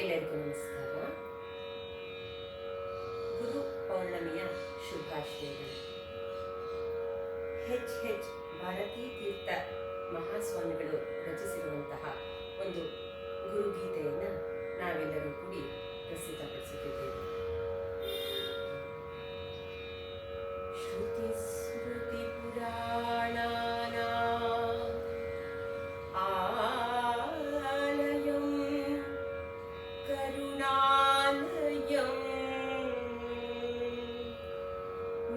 ಎಲ್ಲರಿಗೂ ನಮಸ್ಕಾರ ಗುರು ಪೌರ್ಣಮಿಯ ಶುಭಾಶಯಗಳು ಹೆಚ್ ಹೆಚ್ ಭಾರತೀ ತೀರ್ಥ ಮಹಾಸ್ವಾಮಿಗಳು ರಚಿಸಿರುವಂತಹ ಒಂದು ಗುರುಗೀತೆಯನ್ನು ನಾವೆಲ್ಲರೂ ಕೂಡಿ ಪ್ರಸಿದ್ಧಪಡಿಸುತ್ತೇವೆ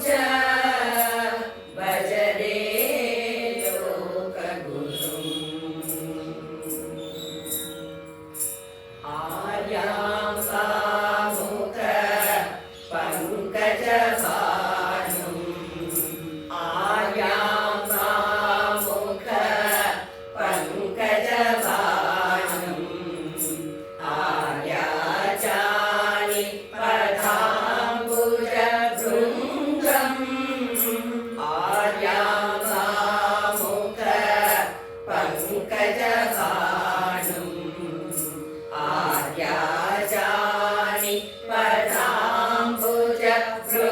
Tchau. para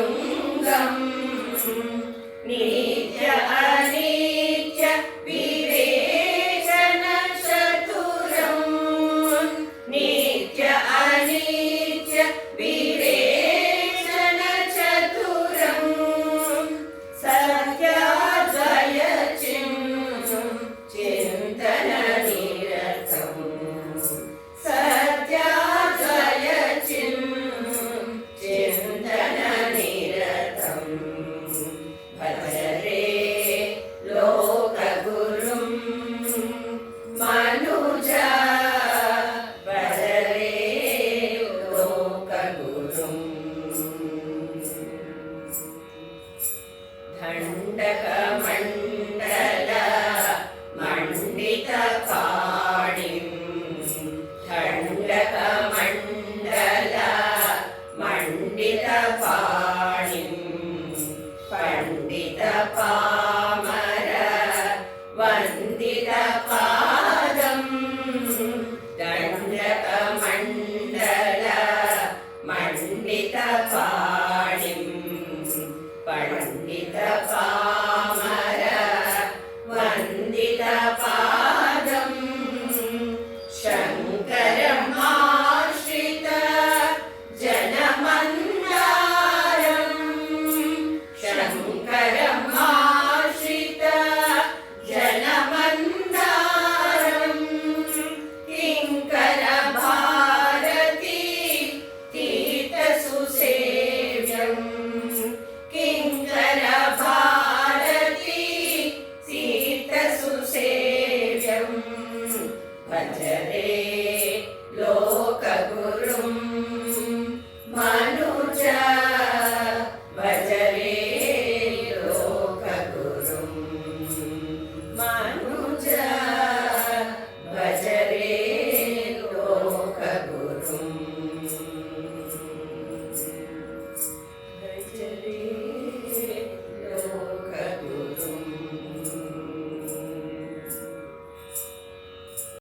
Yes.